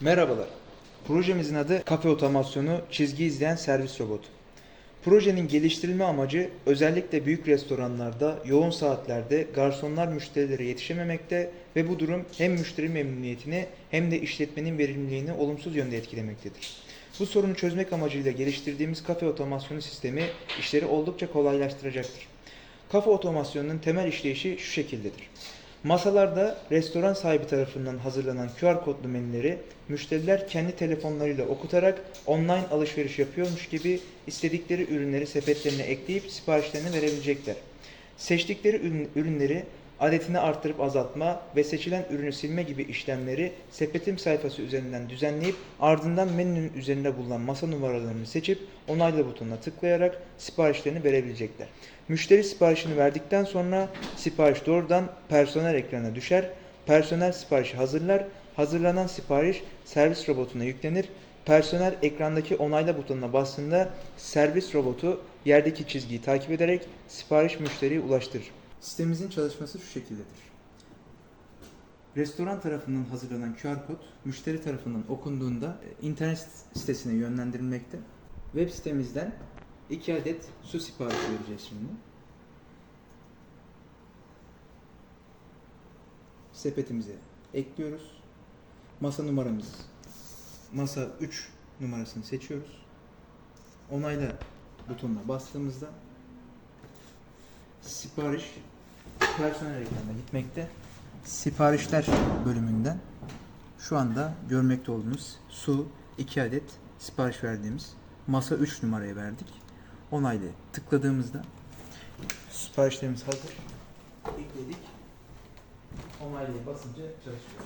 Merhabalar. Projemizin adı Kafe Otomasyonu Çizgi İzleyen Servis Robotu. Projenin geliştirilme amacı özellikle büyük restoranlarda yoğun saatlerde garsonlar müşterilere yetişememekte ve bu durum hem müşteri memnuniyetini hem de işletmenin verimliliğini olumsuz yönde etkilemektedir. Bu sorunu çözmek amacıyla geliştirdiğimiz kafe otomasyonu sistemi işleri oldukça kolaylaştıracaktır. Kafe otomasyonunun temel işleyişi şu şekildedir. Masalarda restoran sahibi tarafından hazırlanan QR kodlu menüleri müşteriler kendi telefonlarıyla okutarak online alışveriş yapıyormuş gibi istedikleri ürünleri sepetlerine ekleyip siparişlerini verebilecekler. Seçtikleri ürün- ürünleri adetini arttırıp azaltma ve seçilen ürünü silme gibi işlemleri sepetim sayfası üzerinden düzenleyip ardından menünün üzerinde bulunan masa numaralarını seçip onayla butonuna tıklayarak siparişlerini verebilecekler. Müşteri siparişini verdikten sonra sipariş doğrudan personel ekranına düşer. Personel siparişi hazırlar. Hazırlanan sipariş servis robotuna yüklenir. Personel ekrandaki onayla butonuna bastığında servis robotu yerdeki çizgiyi takip ederek sipariş müşteriye ulaştırır. Sitemimizin çalışması şu şekildedir. Restoran tarafından hazırlanan QR kod müşteri tarafından okunduğunda e, internet sitesine yönlendirilmekte. Web sitemizden iki adet su siparişi vereceğiz şimdi. Sepetimize ekliyoruz. Masa numaramız masa 3 numarasını seçiyoruz. Onayla butonuna bastığımızda sipariş personel ekranına gitmekte. Siparişler bölümünden şu anda görmekte olduğunuz su 2 adet sipariş verdiğimiz masa 3 numarayı verdik. Onayla tıkladığımızda siparişlerimiz hazır. Ekledik. Onaylaya basınca çalışıyor.